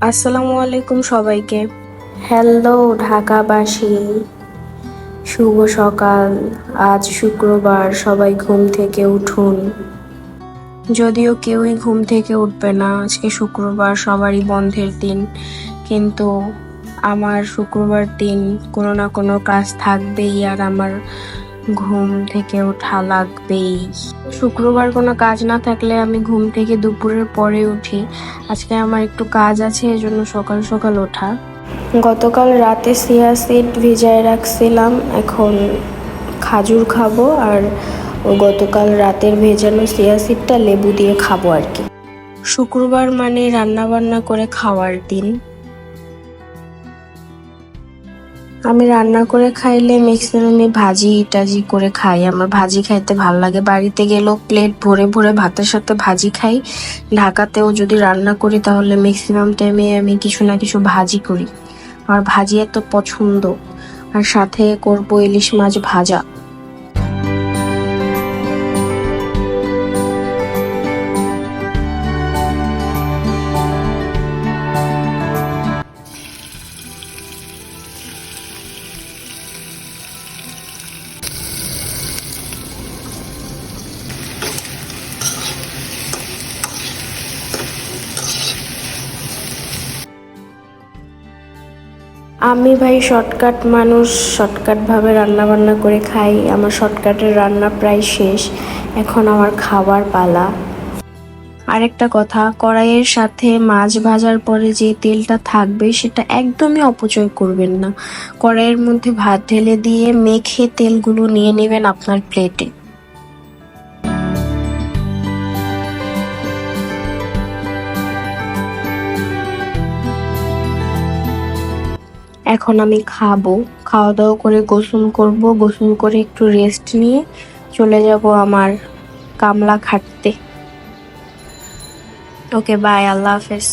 আসসালামু আলাইকুম সবাইকে। হ্যালো ঢাকাবাসী। শুভ সকাল। আজ শুক্রবার সবাই ঘুম থেকে উঠুন। যদিও কেউই ঘুম থেকে উঠবে না আজকে শুক্রবার সবারই বন্ধের দিন। কিন্তু আমার শুক্রবার দিন কোনো না কোনো কাজ থাকবেই আর আমার ঘুম থেকে ওঠা লাগবেই। শুক্রবার কোনো কাজ না থাকলে আমি ঘুম থেকে দুপুরের পরে উঠি। আজকে আমার একটু কাজ আছে, এজন্য সকাল সকাল ওঠা। গতকাল রাতে সিয়া সিড ভিজায় রাখছিলাম, এখন খাজুর খাব আর গতকাল রাতের ভেজানো সিয়া সিডটা লেবু দিয়ে খাব আর কি। শুক্রবার মানে রান্না বান্না করে খাওয়ার দিন। আমি রান্না করে খাইলে ম্যাক্সিমামই ভাজি টাজি করে খাই। আমার ভাজি খাইতে ভালো লাগে। বাড়িতে গেলেও প্লেট ভরে ভরে ভাতের সাথে ভাজি খাই। ঢাকাতেও যদি রান্না করি তাহলে ম্যাক্সিমাম টাইমে আমি কিছু না কিছু ভাজি করি। আমার ভাজি এত পছন্দ। আর সাথে করব ইলিশ মাছ ভাজা। আমি ভাই শর্টকাট মানুষ শর্টকাটভাবে রান্না বান্না করে খাই। আমার শর্টকাটের রান্না প্রায় শেষ। এখন আমার খাবার পালা। আরেকটা কথা, কড়াইয়ের সাথে মাছ ভাজার পরে যে তেলটা থাকবে, সেটা একদমই অপচয় করবেন না। কড়াইয়ের মধ্যে ভাত ঢেলে দিয়ে মেখে তেলগুলো নিয়ে নেবেন আপনার প্লেটে এখন আমি খাব। খাওয়া দাওয়া করে গোসল করব। গোসল করে একটু রেস্ট নিয়ে চলে যাব আমার কামলা খাটতে ওকে বাই আল্লাহ হাফেজ।